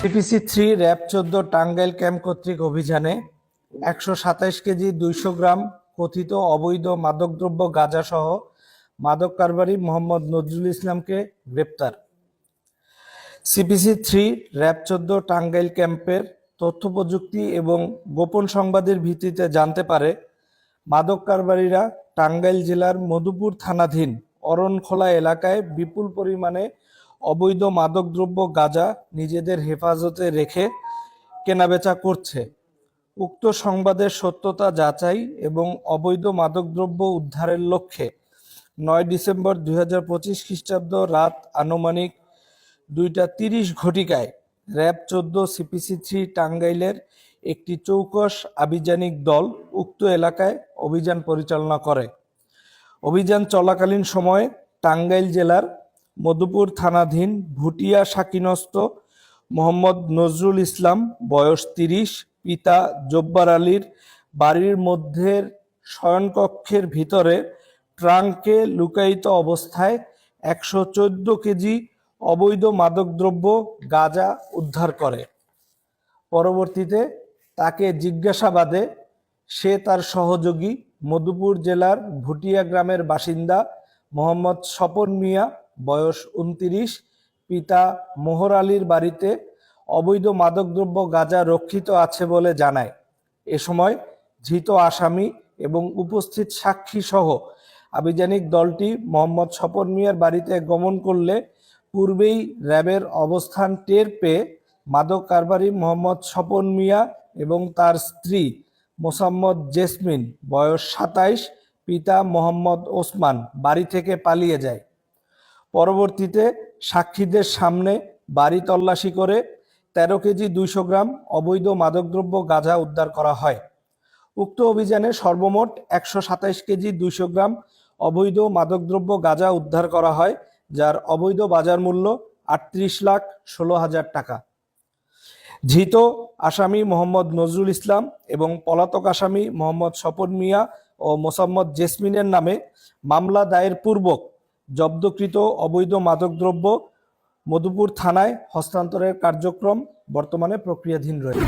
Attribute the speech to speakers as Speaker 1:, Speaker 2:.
Speaker 1: TPC three RAB চোদ্দ Tangail camp কর্তৃক অভিযানে একশো সাতাইশ কেজি দুইশো গ্রাম কথিত অবৈধ মাদকদ্রব্য গাঁজা সহ মাদক কারবারি মোহাম্মদ নজরুল ইসলামকে গ্রেপ্তার। সিপিসি থ্রি র্যাব চোদ্দ টাঙ্গাইল ক্যাম্পের তথ্য প্রযুক্তি এবং গোপন সংবাদের ভিত্তিতে জানতে পারে মাদক কারবারিরা টাঙ্গাইল জেলার মধুপুর থানাধীন অরণখোলা এলাকায় বিপুল পরিমাণে অবৈধ মাদকদ্রব্য গাঁজা নিজেদের হেফাজতে রেখে কেনাবেচা করছে। উক্ত সংবাদের সত্যতা যাচাই এবং অবৈধ মাদকদ্রব্য উদ্ধারের লক্ষ্যে নয় ডিসেম্বর দুই হাজার পঁচিশ খ্রিস্টাব্দ রাত আনুমানিক দুইটা তিরিশ ঘটিকায় র্যাব চোদ্দ সিপিসি থ্রি টাঙ্গাইলের একটি চৌকস আভিযানিক দল উক্ত এলাকায় অভিযান পরিচালনা করে। অভিযান চলাকালীন সময়ে টাঙ্গাইল জেলার মধুপুর থানাধীন ভুটিয়া সাকিনস্ত মোহাম্মদ নজরুল ইসলাম, বয়স তিরিশ, পিতা জব্বার আলীর বাড়ির মধ্যের শয়নকক্ষের ভিতরে ট্রাঙ্কে লুকায়িত অবস্থায় একশো চোদ্দ কেজি অবৈধ মাদকদ্রব্য গাঁজা উদ্ধার করে। পরবর্তীতে তাকে জিজ্ঞাসাবাদে সে তার সহযোগী মধুপুর জেলার ভুটিয়া গ্রামের বাসিন্দা মোহাম্মদ স্বপন মিয়া বয়স উনতিরিশ, পিতা মোহর আলীর বাড়িতে অবৈধ মাদকদ্রব্য গাঁজা রক্ষিত আছে বলে জানায়। এ সময় ধৃত আসামি এবং উপস্থিত সাক্ষী সহ আভিযানিক দলটি মোহাম্মদ স্বপন মিয়ার বাড়িতে গমন করলে পূর্বেই র্যাবের অবস্থান টের পেয়ে মাদক কারবারি মোহাম্মদ স্বপন মিয়া এবং তার স্ত্রী মোসাম্মদ জেসমিন বয়স সাতাইশ, পিতা মোহাম্মদ ওসমান বাড়ি থেকে পালিয়ে যায়। পরবর্তীতে সাক্ষীদের সামনে বাড়ি তল্লাশি করে তেরো কেজি দুইশো গ্রাম অবৈধ মাদকদ্রব্য গাঁজা উদ্ধার করা হয়। উক্ত অভিযানে সর্বমোট একশো সাতাইশ কেজি দুইশো গ্রাম অবৈধ মাদকদ্রব্য গাঁজা উদ্ধার করা হয়, যার অবৈধ বাজার মূল্য আটত্রিশ লাখ ষোলো হাজার টাকা। ধৃত আসামি মোহাম্মদ নজরুল ইসলাম এবং পলাতক আসামি মোহাম্মদ স্বপন মিয়া ও মোসাম্মদ জেসমিনের নামে মামলা দায়ের পূর্বক জব্দকৃত অবৈধ মাদকদ্রব্য মধুপুর থানায় হস্তান্তরের কার্যক্রম বর্তমানে প্রক্রিয়াধীন রয়েছে।